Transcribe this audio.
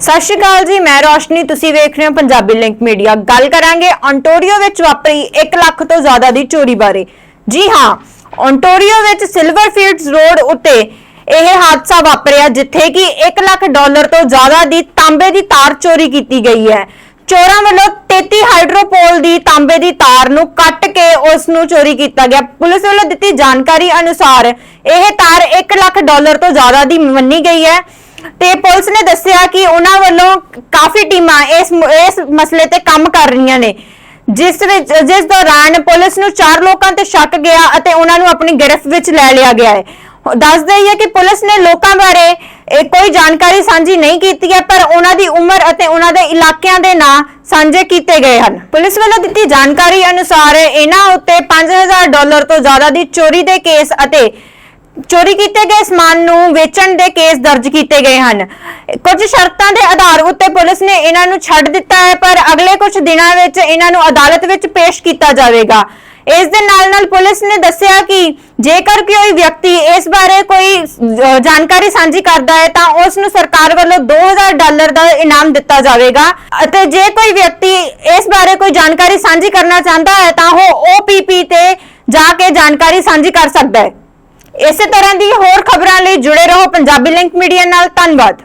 ਸਤਿ ਸ਼੍ਰੀ ਅਕਾਲ ਜੀ, ਮੈਂ ਰੋਸ਼ਨੀ, ਤੁਸੀਂ ਵੇਖ ਰਹੇ ਹੋ ਪੰਜਾਬੀ ਲਿੰਕ ਮੀਡੀਆ। ਗੱਲ ਕਰਾਂਗੇ ontario ਵਿੱਚ ਵਾਪਰੀ 1 ਲੱਖ ਤੋਂ ਜ਼ਿਆਦਾ ਦੀ ਚੋਰੀ ਬਾਰੇ। ਜੀ ਹਾਂ, ontario ਵਿੱਚ ਸਿਲਵਰਫੀਲਡਸ ਰੋਡ ਉੱਤੇ ਇਹ ਹਾਦਸਾ ਵਾਪਰਿਆ, ਜਿੱਥੇ ਕਿ 1 ਲੱਖ ਡਾਲਰ ਤੋਂ ਜ਼ਿਆਦਾ ਦੀ ਤਾਂਬੇ ਦੀ ਤਾਰ ਚੋਰੀ ਕੀਤੀ ਗਈ ਹੈ। ਚੋਰਾਂ ਵੱਲੋਂ 33 ਹਾਈਡਰੋਪੋਲ ਦੀ ਤਾਂਬੇ ਦੀ ਤਾਰ ਨੂੰ ਕੱਟ ਕੇ ਉਸ ਨੂੰ ਚੋਰੀ ਕੀਤਾ ਗਿਆ। ਪੁਲਿਸ ਵੱਲੋਂ ਦਿੱਤੀ ਜਾਣਕਾਰੀ ਅਨੁਸਾਰ ਇਹ ਤਾਰ 1 ਲੱਖ ਡਾਲਰ ਤੋਂ ਜ਼ਿਆਦਾ ਦੀ ਮੰਨੀ ਗਈ ਹੈ। ਤੇ ਪੁਲਿਸ ਨੇ ਦੱਸਿਆ ਕਿ ਉਹਨਾਂ ਵੱਲੋਂ ਕਾਫੀ ਟੀਮਾਂ ਇਸ ਇਸ ਮਸਲੇ ਤੇ ਕੰਮ ਕਰ ਰਹੀਆਂ ਨੇ। ਜਿਸ ਵਿੱਚ, ਜਿਸ ਦੌਰਾਨ ਪੁਲਿਸ ਨੂੰ ਚਾਰ ਲੋਕਾਂ ਤੇ ਸ਼ੱਕ ਗਿਆ ਅਤੇ ਉਹਨਾਂ ਨੂੰ ਆਪਣੀ ਗ੍ਰਿਫਤ ਵਿੱਚ ਲੈ ਲਿਆ ਗਿਆ ਹੈ। ਦੱਸ ਦਈਏ ਕਿ ਪੁਲਿਸ ਨੇ ਲੋਕਾਂ ਬਾਰੇ ਕੋਈ ਜਾਣਕਾਰੀ ਸਾਂਝੀ ਨਹੀਂ ਕੀਤੀ ਹੈ, ਪਰ ਉਹਨਾਂ ਦੀ ਉਮਰ ਅਤੇ ਉਹਨਾਂ ਦੇ ਇਲਾਕਿਆਂ ਦੇ ਨਾਂ ਸਾਂਝੇ ਕੀਤੇ ਗਏ ਹਨ। ਪੁਲਿਸ ਵੱਲੋਂ ਦਿੱਤੀ ਜਾਣਕਾਰੀ ਅਨੁਸਾਰ ਇਹਨਾਂ ਉੱਤੇ 5000 ਡਾਲਰ ਤੋਂ ਜ਼ਿਆਦਾ ਦੀ ਚੋਰੀ ਦੇ ਕੇਸ ਅਤੇ ਚੋਰੀ ਕੀਤੇ ਗਏ ਸਮਾਨ ਨੂੰ ਵੇਚਣ ਦੇ ਕੇਸ ਦਰਜ ਕੀਤੇ ਗਏ ਹਨ। ਕੁਝ ਸ਼ਰਤਾਂ ਦੇ ਆਧਾਰ ਉੱਤੇ ਪੁਲਿਸ ਨੇ ਇਹਨਾਂ ਨੂੰ ਛੱਡ ਦਿੱਤਾ ਹੈ, ਪਰ ਅਗਲੇ ਕੁਝ ਦਿਨਾਂ ਵਿੱਚ ਇਹਨਾਂ ਨੂੰ ਅਦਾਲਤ ਵਿੱਚ ਪੇਸ਼ ਕੀਤਾ ਜਾਵੇਗਾ। ਇਸ ਦੇ ਨਾਲ ਨਾਲ ਪੁਲਿਸ ਨੇ ਦੱਸਿਆ ਕਿ ਜੇਕਰ ਕੋਈ ਵਿਅਕਤੀ ਇਸ ਬਾਰੇ ਕੋਈ ਜਾਣਕਾਰੀ ਸਾਂਝੀ ਕਰਦਾ ਹੈ, ਤਾਂ ਉਸ ਨੂੰ ਸਰਕਾਰ ਵੱਲੋਂ 2000 ਡਾਲਰ ਦਾ ਇਨਾਮ ਦਿੱਤਾ ਜਾਵੇਗਾ। ਅਤੇ ਜੇ ਕੋਈ ਵਿਅਕਤੀ ਇਸ ਬਾਰੇ ਕੋਈ ਜਾਣਕਾਰੀ ਸਾਂਝੀ ਕਰਨਾ ਚਾਹੁੰਦਾ ਹੈ, ਤਾਂ ਉਹ OPP ਤੇ ਜਾ ਕੇ ਜਾਣਕਾਰੀ ਸਾਂਝੀ ਕਰ ਸਕਦਾ ਹੈ। ਇਸੇ ਤਰ੍ਹਾਂ ਦੀ ਹੋਰ ਖਬਰਾਂ ਲਈ ਜੁੜੇ ਰਹੋ ਪੰਜਾਬੀ ਲਿੰਕ ਮੀਡੀਆ ਨਾਲ। ਧੰਨਵਾਦ।